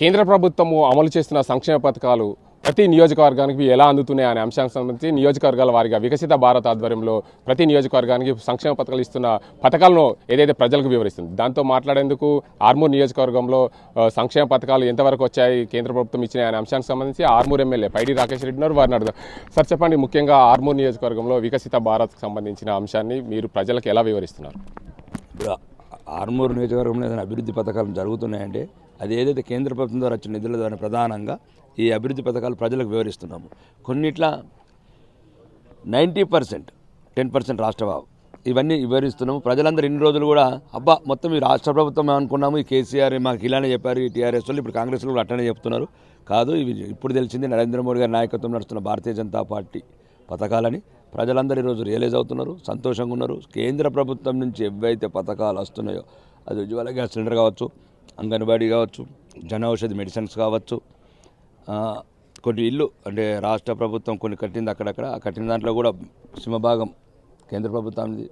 కేంద్ర ప్రభుత్వము అమలు చేస్తున్న సంక్షేమ పథకాలు ప్రతి నియోజకవర్గానికి ఎలా అందుతున్నాయి అనే అంశానికి సంబంధించి నియోజకవర్గాల వారిగా వికసిత భారత్ ఆధ్వర్యంలో ప్రతి నియోజకవర్గానికి సంక్షేమ పథకాలు ఇస్తున్న పథకాలను ఏదైతే ప్రజలకు వివరిస్తుంది దాంతో మాట్లాడేందుకు ఆర్మూర్ నియోజకవర్గంలో సంక్షేమ పథకాలు ఎంతవరకు వచ్చాయి కేంద్ర ప్రభుత్వం ఇచ్చిన అనే అంశానికి సంబంధించి ఆర్మూర్ ఎమ్మెల్యే పైడి రాకేష్ రెడ్డి ఉన్నారు. వారిని అడుగుదాం. సార్ చెప్పండి ముఖ్యంగా ఆర్మూర్ నియోజకవర్గంలో వికసిత భారత్కి సంబంధించిన అంశాన్ని మీరు ప్రజలకు ఎలా వివరిస్తున్నారు? ఆర్మూరు నియోజకవర్గంలో ఏదైనా అభివృద్ధి పథకాలు జరుగుతున్నాయంటే అది ఏదైతే కేంద్ర ప్రభుత్వం ద్వారా వచ్చిన నిధుల ద్వారా ప్రధానంగా ఈ అభివృద్ధి పథకాలు ప్రజలకు వివరిస్తున్నాము. కొన్నిట్ల నైంటీ పర్సెంట్ టెన్ పర్సెంట్ రాష్ట్ర బాబు ఇవన్నీ వివరిస్తున్నాము. ప్రజలందరూ ఇన్ని రోజులు కూడా అబ్బా మొత్తం ఈ రాష్ట్ర ప్రభుత్వం అనుకున్నాము ఈ కేసీఆర్ మాకు ఇలానే చెప్పారు ఈ టీఆర్ఎస్ వాళ్ళు ఇప్పుడు కాంగ్రెస్ కూడా అట్టనే చెప్తున్నారు. కాదు ఇవి ఇప్పుడు తెలిసింది నరేంద్ర మోడీ గారి నాయకత్వం నడుస్తున్న భారతీయ జనతా పార్టీ పథకాలని. ప్రజలందరూ ఈరోజు రియలైజ్ అవుతున్నారు సంతోషంగా ఉన్నారు. కేంద్ర ప్రభుత్వం నుంచి ఏవైతే పథకాలు వస్తున్నాయో అది ఉజ్వల గ్యాస్ సిలిండర్ కావచ్చు అంగన్వాడీ కావచ్చు జన ఔషధి మెడిసిన్స్ కావచ్చు కొన్ని ఇల్లు అంటే రాష్ట్ర ప్రభుత్వం కొన్ని కట్టింది అక్కడక్కడ ఆ కట్టిన దాంట్లో కూడా సింహభాగం కేంద్ర ప్రభుత్వానికి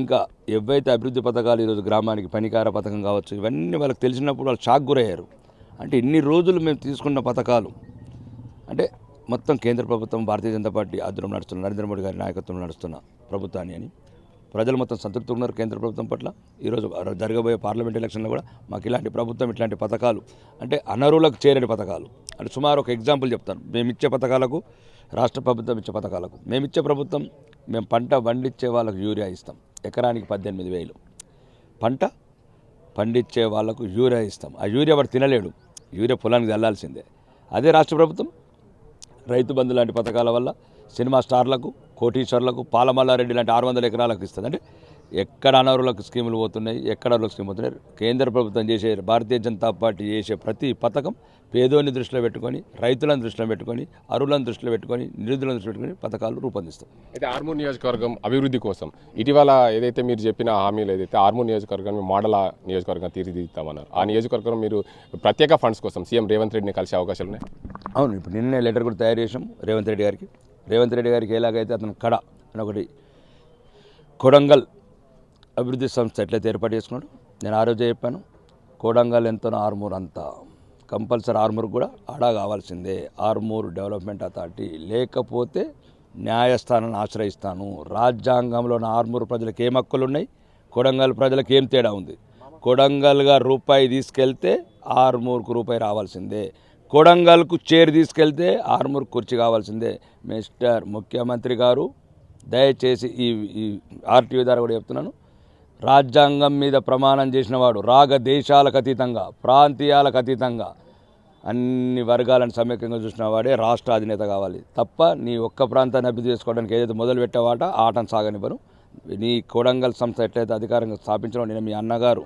ఇంకా ఏవైతే అభివృద్ధి పథకాలు ఈరోజు గ్రామానికి పనికార పథకం కావచ్చు ఇవన్నీ వాళ్ళకి తెలిసినప్పుడు వాళ్ళు షాక్ గురయ్యారు. అంటే ఇన్ని రోజులు మేము తీసుకున్న పథకాలు అంటే మొత్తం కేంద్ర ప్రభుత్వం భారతీయ జనతా పార్టీ ఆధ్వర్యం నడుస్తున్న నరేంద్ర మోడీ గారి నాయకత్వం నడుస్తున్న ప్రభుత్వాన్ని అని. ప్రజలు మొత్తం సంతృప్తి ఉన్నారు కేంద్ర ప్రభుత్వం పట్ల. ఈరోజు జరగబోయే పార్లమెంట్ ఎలక్షన్లో కూడా మాకు ఇలాంటి ప్రభుత్వం ఇట్లాంటి పథకాలు అంటే అనర్హులకు చేరని పథకాలు. అంటే సుమారు ఒక ఎగ్జాంపుల్ చెప్తాను. మేము ఇచ్చే పథకాలకు రాష్ట్ర ప్రభుత్వం ఇచ్చే పథకాలకు. మేము ఇచ్చే ప్రభుత్వం మేము పంట పండించే వాళ్ళకు యూరియా ఇస్తాం. ఎకరానికి పద్దెనిమిది వేలు. పంట పండించే వాళ్ళకు యూరియా ఇస్తాం. ఆ యూరియా వాడు తినలేడు. యూరియా పొలానికి చల్లాల్సిందే అదే రాష్ట్ర ప్రభుత్వం రైతు బంధు లాంటి పథకాల వల్ల సినిమా స్టార్లకు కోటీశ్వర్లకు పాలమల్లారెడ్డి లాంటి ఆరు వందల ఎకరాలకు ఇస్తుంది అంటే ఎక్కడ అనర్హులకు స్కీములు పోతున్నాయి ఎక్కడ అర్హులకు స్కీములు పోతున్నాయి కేంద్ర ప్రభుత్వం చేసే భారతీయ జనతా పార్టీ చేసే ప్రతి పథకం పేదోని దృష్టిలో పెట్టుకొని రైతులను దృష్టిలో పెట్టుకొని అరువులను దృష్టిలో పెట్టుకొని నిరుధులను దృష్టిలో పెట్టుకొని పథకాలు రూపొందిస్తాం. అయితే ఆర్మూర్ నియోజకవర్గం అభివృద్ధి కోసం ఇటీవల ఏదైతే మీరు చెప్పిన హామీలు ఏదైతే ఆర్మూర్ నియోజకవర్గాన్ని మోడల్ నియోజకవర్గం తీర్చిదిద్దామన్నారు ఆ నియోజకవర్గం మీరు ప్రత్యేక ఫండ్స్ కోసం సీఎం రేవంత్ రెడ్డిని కలిసే అవకాశాలు ఉన్నాయి? అవును ఇప్పుడు నిన్నే లెటర్ కూడా తయారు చేసాం రేవంత్ రెడ్డి గారికి. రేవంత్ రెడ్డి గారికి ఎలాగైతే అతను కడ అని ఒకటి కొడంగల్ అభివృద్ధి సంస్థ ఎట్లయితే ఏర్పాటు చేసుకున్నాడు నేను ఆ రోజే చెప్పాను కొడంగల్ ఎంతనో ఆర్మూర్ అంతా. కంపల్సరీ ఆర్మూర్ కూడా ఆడా కావాల్సిందే. ఆర్మూర్ డెవలప్మెంట్ అథారిటీ లేకపోతే న్యాయస్థానాన్ని ఆశ్రయిస్తాను. రాజ్యాంగంలో నా ఆర్మూర్ ప్రజలకు ఏం హక్కులు ఉన్నాయి కొడంగల్ ప్రజలకు ఏం తేడా ఉంది? కొడంగల్గా రూపాయి తీసుకెళ్తే ఆర్మూర్కు రూపాయి రావాల్సిందే. కొడంగల్కు చైర్ తీసుకెళ్తే ఆర్మూర్ కుర్చీ కావాల్సిందే. మిస్టర్ ముఖ్యమంత్రి గారు దయచేసి ఈ ఈ ఆర్టీవీ ద్వారా కూడా చెప్తున్నాను. రాజ్యాంగం మీద ప్రమాణం చేసినవాడు రాగ దేశాలకు అతీతంగా ప్రాంతీయాలకు అతీతంగా అన్ని వర్గాలను సమైక్యంగా చూసిన వాడే రాష్ట్ర అధినేత కావాలి. తప్ప నీ ఒక్క ప్రాంతాన్ని అభివృద్ధి చేసుకోవడానికి ఏదైతే మొదలు పెట్టావాట ఆ ఆటను సాగనివ్వను. నీ కొడంగల్ సంస్థ ఎట్లయితే అధికారంగా స్థాపించడం నేను మీ అన్నగారు.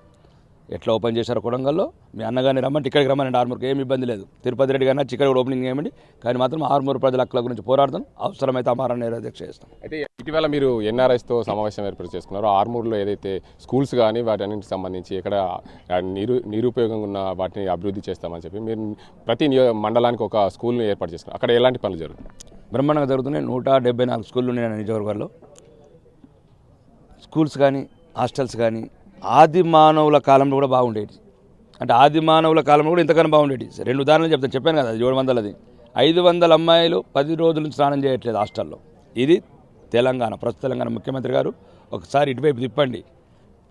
ఎట్లా ఓపెన్ చేశారు కొడంగల్లో. మీ అన్నగారిని రమ్మంటే ఇక్కడికి రమ్మనండి ఆర్మూర్కి ఏమి ఇబ్బంది లేదు. తిరుపతి రెడ్డి గారిని ఇక్కడ కూడా ఓపెనింగ్ చేయమండి కానీ మాత్రం ఆర్మూర్ ప్రజల హక్కుల గురించి పోరాడతాం అవసరమైతే అమారా నిరాధ్యక్ష చేస్తాం. అయితే ఇటీవల మీరు ఎన్ఆర్ఐస్తో సమావేశం ఏర్పాటు చేసుకున్నారు ఆర్మూర్లో ఏదైతే స్కూల్స్ కానీ వాటన్నిటికి సంబంధించి ఎక్కడ ఆ, నిరు నిరుపయోగంగా ఉన్న వాటిని అభివృద్ధి చేస్తామని చెప్పి మీరు ప్రతి నియో మండలానికి ఒక స్కూల్ని ఏర్పాటు చేసుకున్నారు. అక్కడ ఎలాంటి పనులు జరుగుతాయి? బ్రహ్మాండంగా జరుగుతున్నాయి. నూట డెబ్బై నాలుగు స్కూళ్ళు ఉన్నాయి నా నియోజకవర్గాల్లో స్కూల్స్ కానీ హాస్టల్స్ కానీ ఆది మానవుల కాలంలో కూడా బాగుండేది అంటే ఆది మానవుల కాలంలో కూడా ఇంతకన్నా బాగుండేది రెండు ఉదాహరణలు చెప్తాను. చెప్పాను కదా ఏడు వందలది. ఐదు వందల అమ్మాయిలు పది రోజుల నుంచి స్నానం చేయట్లేదు హాస్టల్లో. ఇది తెలంగాణ ప్రస్తుత తెలంగాణ ముఖ్యమంత్రి గారు ఒకసారి ఇటువైపు తిప్పండి.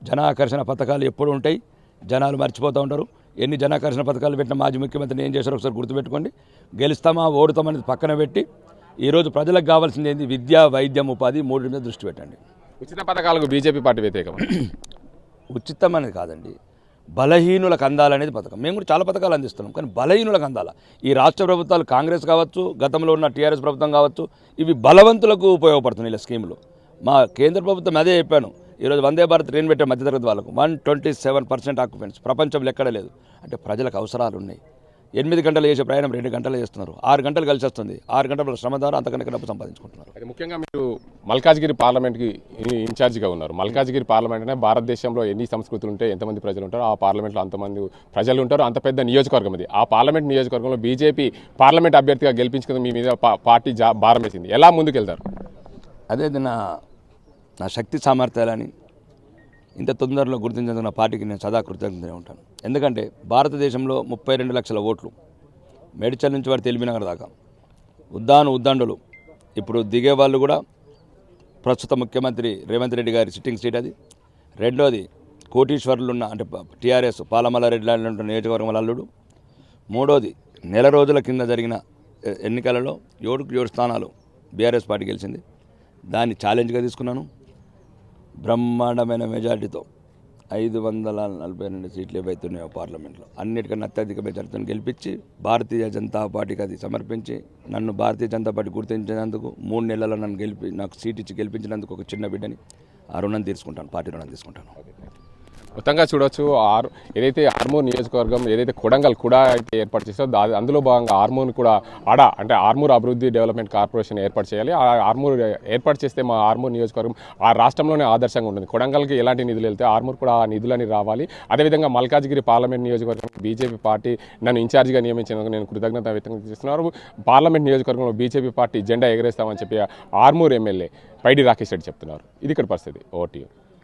జనాకర్షణ పథకాలు ఎప్పుడు ఉంటాయి? జనాలు మర్చిపోతూ ఉంటారు. ఎన్ని జనాకర్షణ పథకాలు పెట్టిన మాజీ ముఖ్యమంత్రిని ఏం చేశారో ఒకసారి గుర్తుపెట్టుకోండి. గెలుస్తామా ఓడుతామనేది పక్కన పెట్టి ఈరోజు ప్రజలకు కావాల్సింది ఏంది? విద్య వైద్యం ఉపాధి మూడు మీద దృష్టి పెట్టండి. ఉచిత పథకాలకు బీజేపీ పార్టీ వ్యతిరేకం ఉచితం అనేది కాదండి. బలహీనులకు అందాలనేది పథకం. మేము కూడా చాలా పథకాలు అందిస్తున్నాం. కానీ బలహీనులకు అందాల. ఈ రాష్ట్ర ప్రభుత్వాలు కాంగ్రెస్ కావచ్చు గతంలో ఉన్న టీఆర్ఎస్ ప్రభుత్వం కావచ్చు ఇవి బలవంతులకు ఉపయోగపడుతున్నాయి ఇలా స్కీములు. మా కేంద్ర ప్రభుత్వం అదే చెప్పాను. ఈరోజు వందే భారత్ ట్రైన్ పెట్టే మధ్యతరగతి వాళ్ళకు one twenty seven percent occupants ప్రపంచంలో ఎక్కడ లేదు. అంటే ప్రజలకు అవసరాలు ఉన్నాయి ఎనిమిది గంటలు చేసే ప్రయాణం రెండు గంటలు చేస్తున్నారు. ఆరు గంటలు కలిసి వస్తుంది. ఆరు గంటల శ్రమ ద్వారా అంతకన్నా డబ్బు సంపాదించుకుంటున్నారు. ముఖ్యంగా మీరు మల్కాజ్గిరి పార్లమెంట్కి ఇన్- ఇన్ఛార్జిగా ఉన్నారు. మల్కాజ్గిరి పార్లమెంట్ అంటే భారతదేశంలో ఎన్ని సంస్కృతులు ఉంటాయి ఎంతమంది ప్రజలు ఉంటారో ఆ పార్లమెంట్లో అంతమంది ప్రజలు ఉంటారు అంత పెద్ద నియోజకవర్గం ఇది ఆ పార్లమెంట్ నియోజకవర్గంలో బీజేపీ పార్లమెంట్ అభ్యర్థిగా గెలిపించుకుని మీ మీద పార్టీ జా భారం వేసింది. ఎలా ముందుకెళ్తారు? అదే నా నా శక్తి సామర్థ్యాలని ఇంత తొందరలో గుర్తించేందుకు పార్టీకి నేను సదా కృతజ్ఞతనే ఉంటాను. ఎందుకంటే భారతదేశంలో ముప్పై రెండు లక్షల ఓట్లు మేడ్చల్ నుంచి వారు తెలివినగర్ దాకా. ఉద్దాను ఉద్దండులు. ఇప్పుడు దిగే వాళ్ళు కూడా ప్రస్తుత ముఖ్యమంత్రి రేవంత్ రెడ్డి గారి సిట్టింగ్ సీట్ అది. రెండోది కోటీశ్వర్లు ఉన్న అంటే టీఆర్ఎస్ పాలమల్లారెడ్డి లాంటి ఉన్న నియోజకవర్గం అల్లుడు. మూడోది నెల రోజుల కింద జరిగిన ఎన్నికలలో ఏడుకు ఏడు స్థానాలు బీఆర్ఎస్ పార్టీ గెలిచింది. దాన్ని ఛాలెంజ్గా తీసుకున్నాను. బ్రహ్మాండమైన మెజార్టీతో ఐదు వందల నలభై రెండు సీట్లు ఏవైతున్నాయో పార్లమెంట్లో అన్నిటికన్నా అత్యధిక మెజార్టీతో గెలిపించి భారతీయ జనతా పార్టీకి అది సమర్పించి నన్ను భారతీయ జనతా పార్టీ గుర్తించినందుకు మూడు నెలల్లో నన్ను గెలిపి నాకు సీట్ ఇచ్చి గెలిపించినందుకు ఒక చిన్న బిడ్డని ఆ రుణం తీసుకుంటాను పార్టీ రుణం తీసుకుంటాను. మొత్తంగా చూడొచ్చు. ఆర్ ఏదైతే ఆర్మూర్ నియోజకవర్గం ఏదైతే కొడంగల్ కూడా అయితే ఏర్పాటు చేసో అందులో భాగంగా ఆర్మూర్ని కూడా ఆడ అంటే ఆర్మూర్ అభివృద్ధి డెవలప్మెంట్ కార్పొరేషన్ ఏర్పాటు చేయాలి. ఆ ఆర్మూర్ ఏర్పాటు చేస్తే మా ఆర్మూర్ నియోజకవర్గం ఆ రాష్ట్రంలోనే ఆదర్శంగా ఉంటుంది. కొడంగల్కి ఎలాంటి నిధులు వెళ్తే ఆర్మూర్ కూడా ఆ నిధులని రావాలి. అదేవిధంగా మల్కాజ్గిరి పార్లమెంట్ నియోజకవర్గం బీజేపీ పార్టీ నన్ను ఇన్ఛార్జిగా నియమించినందుకు నేను కృతజ్ఞత వ్యక్తం చేస్తున్నారు. పార్లమెంట్ నియోజకవర్గంలో బీజేపీ పార్టీ జెండా ఎగరేస్తామని చెప్పి ఆర్మూర్ ఎమ్మెల్యే పైడి రాకేష్ రెడ్డి చెప్తున్నారు. ఇది ఇక్కడ పరిస్థితి. ఓటీ